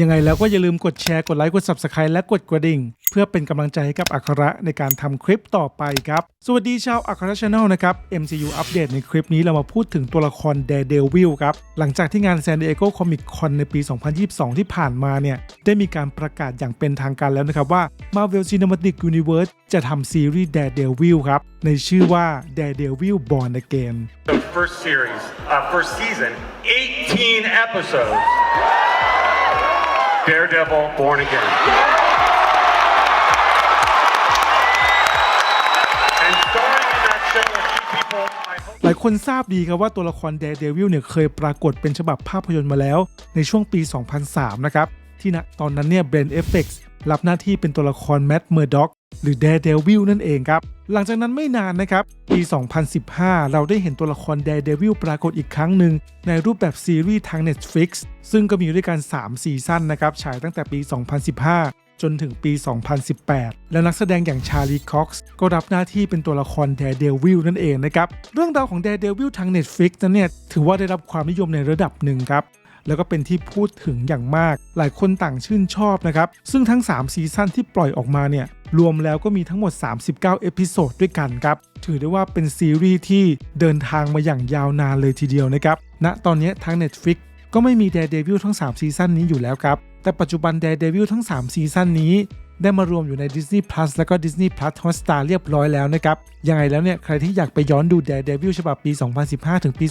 ยังไงแล้วก็อย่าลืมกดแชร์ กดไลค์ กด Subscribe และกดกระดิ่ง เพื่อเป็นกำลังใจให้กับอัคระในการทำคลิปต่อไปครับ สวัสดีชาวอัคระชาแนลนะครับ MCU อัปเดตในคลิปนี้เรามาพูดถึงตัวละคร Daredevil ครับ หลังจากที่งาน San Diego Comic Con ในปี 2022 ที่ผ่านมาเนี่ย ได้มีการประกาศอย่างเป็นทางการแล้วนะครับว่า Marvel Cinematic Universe จะทำซีรีส์ Daredevil ครับ ในชื่อว่า Daredevil Born Again The first series, uh, first season, 18 episodes. Daredevil Born Again. And starring in that show are two people I hope. หลายคนทราบดีครับว่าตัวละคร Daredevil เนี่ยเคยปรากฏเป็นฉบับภาพยนตร์มาแล้ว ในช่วงปี 2003 นะครับ ที่ณตอนนั้นเนี่ย Ben FX รับหน้าที่เป็นตัวละครแมดเมอร์ด็อก หรือ Daredevil นั่นเองครับ หลังจากนั้นไม่นานนะครับ ปี 2015 เราได้เห็นตัวละคร Daredevil ปรากฏอีกครั้งหนึ่ง ในรูปแบบซีรีส์ทาง Netflix ซึ่งก็มีด้วยกัน 3 ซีซั่นนะครับ ฉายตั้งแต่ปี 2015 จนถึงปี 2018 และนักแสดงอย่างชาลีคอ็อกซ์ก็รับหน้าที่เป็นตัวละคร Daredevil นั่นเองนะครับ เรื่องราวของ Daredevil ทาง Netflix นั้นเนี่ยถือว่าได้รับความนิยมในระดับหนึ่งครับ แล้วก็เป็นที่พูดถึงอย่างมาก หลายคนต่างชื่นชอบนะครับ ซึ่งทั้ง 3 ซีซั่นที่ปล่อยออกมาเนี่ยรวมแล้วก็มีทั้งหมด 39 เอพิโซดด้วยกันครับ ถือได้ว่าเป็นซีรีส์ที่เดินทางมาอย่างยาวนานเลยทีเดียวนะครับณตอนนี้ทาง Netflix ก็ไม่มี Daredevil ทั้ง 3 ซีซั่นนี้อยู่แล้วครับ แต่ปัจจุบัน Daredevil ทั้ง 3 ซีซั่นนี้ ได้มารวมอยู่ใน Disney Plus แล้วก็ Disney Plus Hotstar เรียบร้อยแล้วนะครับ ยังไงแล้วเนี่ย ใครที่อยากไปย้อนดู Daredevil ฉบับปี 2015 ถึงปี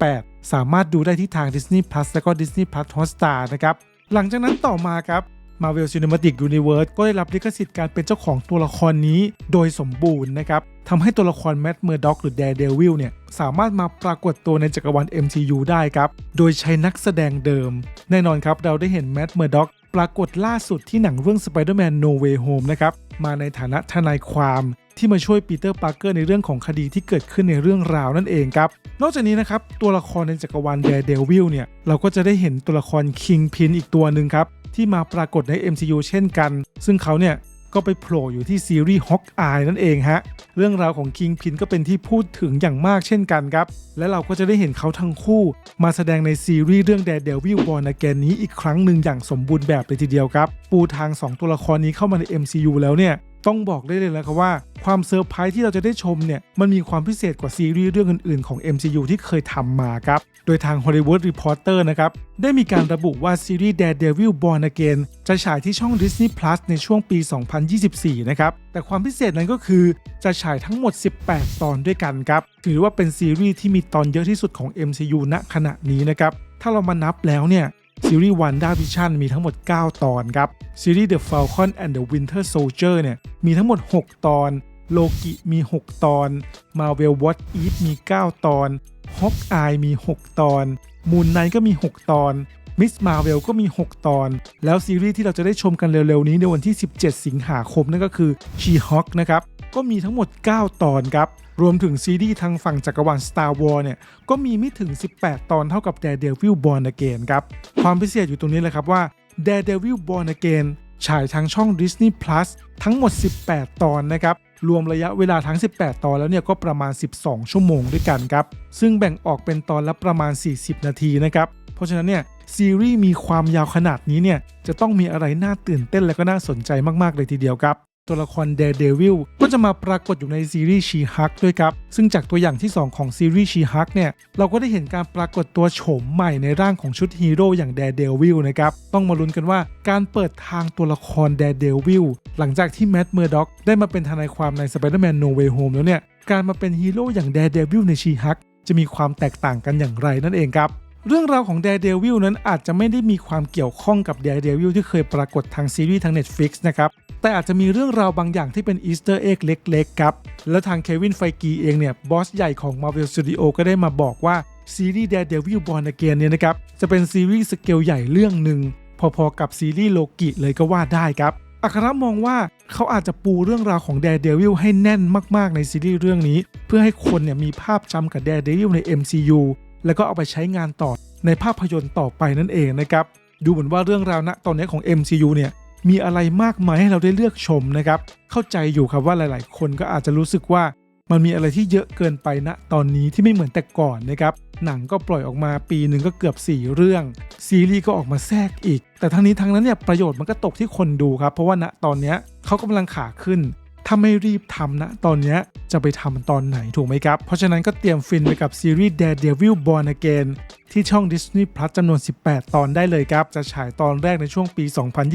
2018 สามารถดูได้ที่ทาง Disney Plus แล้วก็ Disney Plus Hotstar นะครับ หลังจากนั้นต่อมาครับ Marvel Cinematic Universe ก็ได้รับลิขสิทธิ์การเป็นเจ้าของตัวละครนี้โดยสมบูรณ์นะครับทำให้ตัวละคร Matt Murdock หรือ Daredevil เนี่ย สามารถมาปรากฏตัวในจักรวาล MCU ได้ครับ โดยใช้นักแสดงเดิม แน่นอนครับ เราได้เห็น Matt Murdock ปร รากฏล่าสุดที่หนังเรื่อง Spider-Man No Way Home นะครับ มาในฐานะทนายความที่มาช่วยปีเตอร์ปาร์เกอร์ในเรื่องของคดีที่เกิดขึ้นในเรื่องราวนั่นเองครับ นอกจากนี้นะครับ ตัวละครในจักรวาล Daredevil เนี่ย เราก็จะได้เห็นตัวละคร Kingpin อีกตัวหนึ่งครับ ที่มาปรากฏใน MCU เช่นกัน ซึ่งเขาเนี่ย ก็ไปโผล่อยู่ที่ซีรีส์ฮอกอายนั่นเองฮะ เรื่องราวของคิงพินก็เป็นที่พูดถึงอย่างมากเช่นกันครับ และเราก็จะได้เห็นเขาทั้งคู่ มาแสดงในซีรีส์เรื่อง Daredevil Born Again นี้อีกครั้งหนึ่งอย่างสมบูรณ์แบบเลยทีเดียวครับ ปูทาง 2 ตัวละครนี้เข้ามาใน MCU แล้วเนี่ย ต้องบอกได้เลยนะครับว่า ความเซอร์ไพรส์ที่เราจะได้ชมเนี่ยมันมีความพิเศษกว่าซีรีส์เรื่องอื่น ๆของ MCU ที่เคยทำมาครับ โดยทาง Hollywood Reporter นะครับได้มีการระบุว่าซีรีส์ Daredevil Born Again จะฉายที่ช่อง Disney Plus ในช่วงปี 2024 นะครับ แต่ความพิเศษนั้นก็คือจะฉายทั้งหมด 18 ตอนด้วยกันครับ ถือว่าเป็นซีรีส์ที่มีตอนเยอะที่สุดของ MCU ณขณะนี้นะครับ ถ้าเรามานับแล้วเนี่ย ซีรีส์ WandaVision มีทั้งหมด 9 ตอนครับ ซีรีส์ The Falcon and the Winter Soldier เนี่ยมีทั้งหมด 6 ตอน โลกิมี 6 ตอน Marvel What If มี 9 ตอน Hawkeye มี 6 ตอน Moon Knight ก็มี 6 ตอน Miss Marvel ก็มี 6 ตอน แล้วซีรีส์ที่เราจะได้ชมกันเร็วๆนี้ในวันที่ 17 สิงหาคมนั่นก็คือ She-Hulk นะครับ ก็มีทั้งหมด 9 ตอนครับ รวมถึงซีรีส์ทางฝั่งจักรวาล Star Wars เนี่ยก็มีไม่ถึง 18 ตอนเท่ากับ Daredevil Born Again ครับ ความพิเศษอยู่ตรงนี้เลยครับว่า Daredevil Born Again ฉายทางช่อง Disney Plus ทั้งหมด 18 ตอนนะครับ รวมระยะเวลาทั้ง 18 ตอนแล้วเนี่ยก็ประมาณ 12 ชั่วโมงด้วยกันครับ ซึ่งแบ่งออกเป็นตอนละประมาณ 40 นาทีนะครับ เพราะฉะนั้นเนี่ยซีรีส์มีความยาวขนาดนี้เนี่ยจะต้องมีอะไรน่าตื่นเต้นและก็น่าสนใจมาก ๆ เลยทีเดียวครับ ตัวละคร Daredevil ก็จะมาปรากฏอยู่ในซีรีส์ She-Hulk ด้วยครับ ซึ่งจากตัวอย่างที่ 2 ของซีรีส์ She-Hulk เนี่ย เราก็ได้เห็นการปรากฏตัวโฉมใหม่ในร่างของชุดฮีโร่อย่าง Daredevil นะครับ ต้องมาลุ้นกันว่าการเปิดทางตัวละคร Daredevil หลังจากที่ Matt Murdock ได้มาเป็นทนายความใน Spider-Man No Way Home แล้วเนี่ย การมาเป็นฮีโร่อย่าง Daredevil ใน She-Hulk จะมีความแตกต่างกันอย่างไรนั่นเองครับเรื่องราวของ Daredevil นั้นอาจจะไม่ได้มีความเกี่ยวข้องกับ Daredevil ที่เคยปรากฏทางซีรีส์ทาง Netflix นะครับ แต่อาจจะมีเรื่องราวบางอย่างที่เป็นอีสเตอร์เอ็กเล็กๆครับ แล้วทางเควินไฟกีเองเนี่ยบอสใหญ่ของ Marvel Studio ก็ได้มาบอกว่าซีรีส์ Daredevil Born Again เนี่ยนะครับจะเป็นซีรีส์สเกลใหญ่เรื่องหนึ่งพอๆกับซีรีส์โลกิเลยก็ว่าได้ครับอัครมองว่าเขาอาจจะปูเรื่องราวของ Daredevil ให้แน่นมากๆในซีรีส์เรื่องนี้ เพื่อให้คนเนี่ยมีภาพจำกับ Daredevil ใน MCU แล้วก็เอาไปใช้งานต่อในภาพยนตร์ต่อไปนั่นเองนะครับ ดูเหมือนว่าเรื่องราวณตอนนี้ของ MCU เนี่ย มีอะไรมากมายให้เราได้เลือกชมนะครับ เข้าใจอยู่ครับว่าหลาย ๆ คนก็อาจจะรู้สึกว่ามันมีอะไรที่เยอะเกินไปณตอนนี้ที่ไม่เหมือนแต่ก่อนนะครับ หนังก็ปล่อยออกมาปีหนึ่งก็เกือบ 4 เรื่อง ซีรีส์ก็ออกมาแทรกอีก แต่ทั้งนี้ทั้งนั้นเนี่ยประโยชน์มันก็ตกที่คนดูครับ เพราะว่าณตอนนี้เขากำลังขาขึ้น ถ้าไม่รีบทำนะ ตอนนี้จะไปทำตอนไหนถูกไหมครับ เพราะฉะนั้นก็เตรียมฟินไปกับซีรีส์ Daredevil Born Again ที่ช่อง Disney Plus จำนวน 18 ตอนได้เลยครับ จะฉายตอนแรกในช่วงปี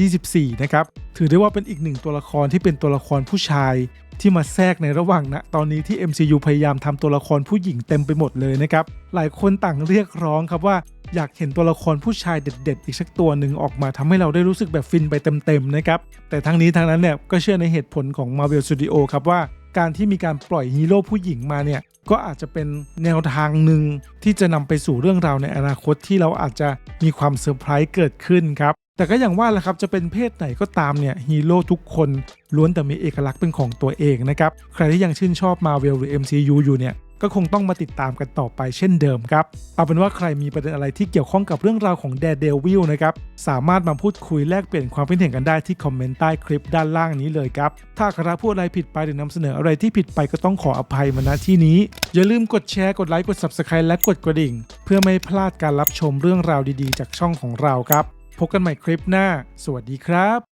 2024 นะครับ ถือได้ว่าเป็นอีกหนึ่งตัวละครที่เป็นตัวละครผู้ชายที่มาแทรกในระหว่างนะตอนนี้ที่ MCU พยายามทำตัวละครผู้หญิงเต็มไปหมดเลยนะครับ หลายคนต่างเรียกร้องครับว่า อยากเห็นตัวละครผู้ชายเด็ด ๆ อีกสักตัวหนึ่งออกมาทำให้เราได้รู้สึกแบบฟินไปเต็มๆนะครับ แต่ทั้งนี้ทั้งนั้นเนี่ยก็เชื่อในเหตุผลของ Marvel Studio ครับว่าการที่มีการปล่อยฮีโร่ผู้หญิงมาเนี่ยก็อาจจะเป็นแนวทางหนึ่งที่จะนำไปสู่เรื่องราวในอนาคตที่เราอาจจะมีความเซอร์ไพรส์เกิดขึ้นครับแต่ก็อย่างว่าแหละครับจะเป็นเพศไหนก็ตามเนี่ยฮีโร่ทุกคนล้วนแต่มีเอกลักษณ์เป็นของตัวเองนะครับ ใครที่ยังชื่นชอบ Marvel หรือ MCU อยู่เนี่ย ก็คงต้องมาติดตามกันต่อไปเช่นเดิมครับ เอาเป็นว่าใครมีประเด็นอะไรที่เกี่ยวข้องกับเรื่องราวของ Daredevil นะครับ สามารถมาพูดคุยแลกเปลี่ยนความคิดเห็นกันได้ที่คอมเมนต์ใต้คลิปด้านล่างนี้เลยครับ ถ้าคณะพูดอะไรผิดไปหรือนำเสนออะไรที่ผิดไปก็ต้องขออภัยมาณที่นี้ อย่าลืมกดแชร์กดไลค์กด Subscribe และกดกระดิ่ง เพื่อไม่พลาดการรับชมเรื่องราวดีๆ จากช่องของเราครับ พบกันใหม่คลิปหน้า สวัสดีครับ